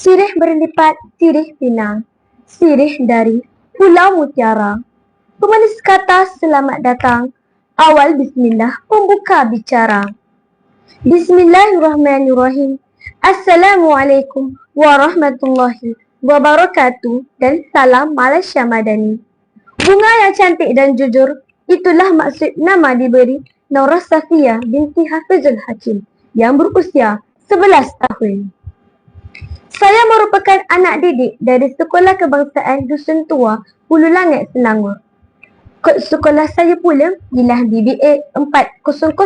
Sirih berlipat, sirih pinang. Sirih dari Pulau Mutiara. Penulis kata selamat datang. Awal bismillah pembuka bicara. Bismillahirrahmanirrahim. Assalamualaikum warahmatullahi wabarakatuh dan salam Malaysia Madani. Bunga yang cantik dan jujur, itulah maksud nama diberi Nora Safia binti Hafizul Hakim yang berusia 11 tahun. Saya merupakan anak didik dari Sekolah Kebangsaan Dusun Tua, Hulu Langit, Selangor. Kod sekolah saya pula ialah BBA 409.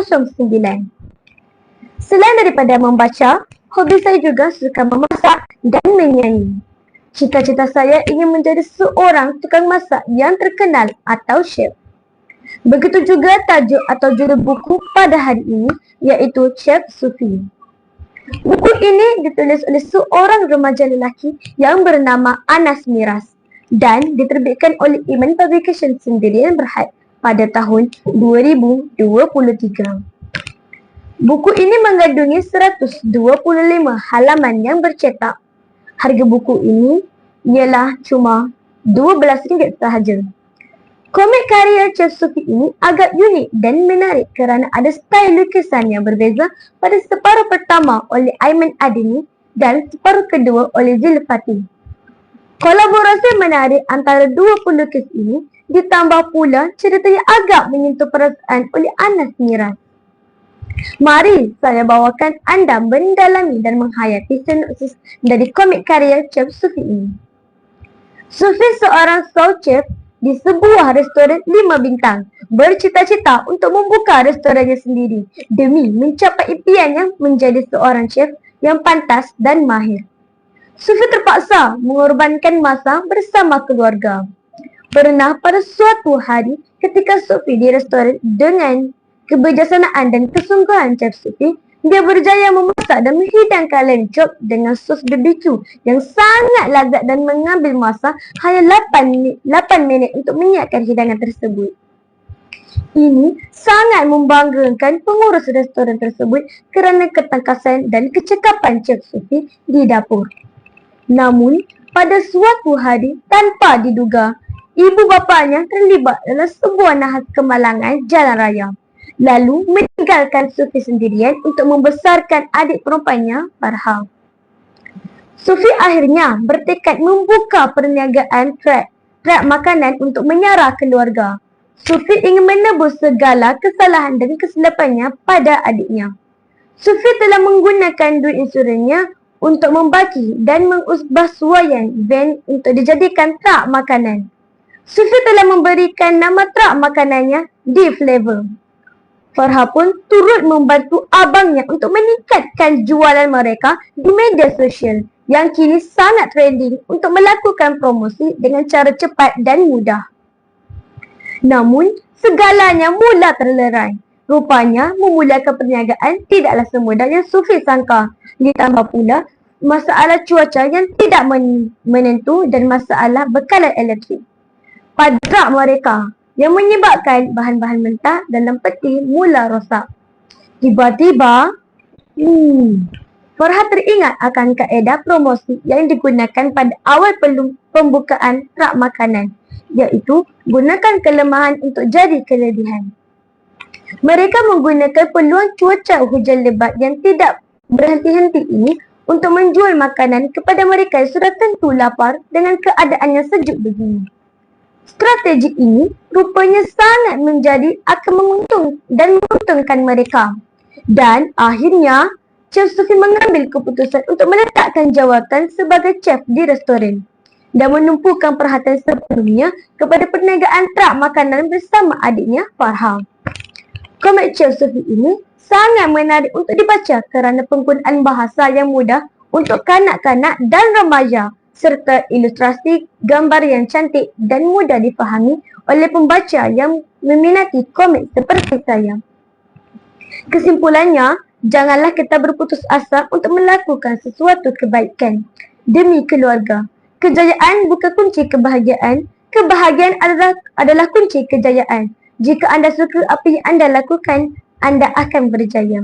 Selain daripada membaca, hobi saya juga suka memasak dan menyanyi. Cita-cita saya ingin menjadi seorang tukang masak yang terkenal atau chef. Begitu juga tajuk atau judul buku pada hari ini iaitu Chef Sufi. Buku ini ditulis oleh seorang remaja lelaki yang bernama Anas Miras dan diterbitkan oleh Iman Publication sendirian berhad pada tahun 2023. Buku ini mengandungi 125 halaman yang bercetak. Harga buku ini ialah cuma RM12 sahaja. Komik karya Chef Sufi ini agak unik dan menarik kerana ada style lukisan yang berbeza pada separuh pertama oleh Aiman Adini dan separuh kedua oleh Zulfati. Kolaborasi menarik antara dua pelukis ini ditambah pula cerita yang agak menyentuh perasaan oleh Anas Miras. Mari saya bawakan anda mendalami dan menghayati sinopsis dari komik karya Chef Sufi ini. Sufi seorang soul chef di sebuah restoran lima bintang bercita-cita untuk membuka restorannya sendiri demi mencapai impiannya menjadi seorang chef yang pantas dan mahir. Sufi terpaksa mengorbankan masa bersama keluarga. Pernah pada suatu hari ketika Sufi di restoran dengan kebijaksanaan dan kesungguhan Chef Sufi dia berjaya memasak dan menghidangkan lencok dengan sos BBQ yang sangat lazat dan mengambil masa hanya 8 minit, 8 minit untuk menyiapkan hidangan tersebut. Ini sangat membanggakan pengurus restoran tersebut kerana ketangkasan dan kecekapan Chef Sufi di dapur. Namun, pada suatu hari tanpa diduga, ibu bapanya terlibat dalam sebuah nahas kemalangan jalan raya lalu meninggalkan Sufi sendirian untuk membesarkan adik perempuannya Farha. Sufi akhirnya bertekad membuka perniagaan trek, trek makanan untuk menyara keluarga. Sufi ingin menebus segala kesalahan dan kesilapannya pada adiknya. Sufi telah menggunakan duit insurannya untuk membagi dan mengusbah suayan van untuk dijadikan truk makanan. Sufi telah memberikan nama truk makanannya D Flavor. Farha pun turut membantu abangnya untuk meningkatkan jualan mereka di media sosial yang kini sangat trending untuk melakukan promosi dengan cara cepat dan mudah. Namun, segalanya mula terlerai. Rupanya, memulakan perniagaan tidaklah semudah yang Sufi sangka. Ditambah pula, masalah cuaca yang tidak menentu dan masalah bekalan elektrik. Padrak mereka yang menyebabkan bahan-bahan mentah dalam peti mula rosak. Tiba-tiba, hmm, Farha teringat akan kaedah promosi yang digunakan pada awal pembukaan rak makanan iaitu gunakan kelemahan untuk jadi kelebihan. Mereka menggunakan peluang cuaca hujan lebat yang tidak berhenti-henti ini untuk menjual makanan kepada mereka yang sudah tentu lapar dengan keadaan yang sejuk begini. Strategi ini rupanya sangat menjadi akan menguntung dan menguntungkan mereka. Dan akhirnya, Chef Sufi mengambil keputusan untuk meletakkan jawatan sebagai chef di restoran dan menumpukan perhatian sepenuhnya kepada perniagaan trak makanan bersama adiknya Farha. Komik Chef Sufi ini sangat menarik untuk dibaca kerana penggunaan bahasa yang mudah untuk kanak-kanak dan remaja serta ilustrasi gambar yang cantik dan mudah difahami oleh pembaca yang meminati komik seperti saya. Kesimpulannya, janganlah kita berputus asa untuk melakukan sesuatu kebaikan demi keluarga. Kejayaan bukan kunci kebahagiaan, kebahagiaan adalah adalah kunci kejayaan. Jika anda suka apa yang anda lakukan, anda akan berjaya.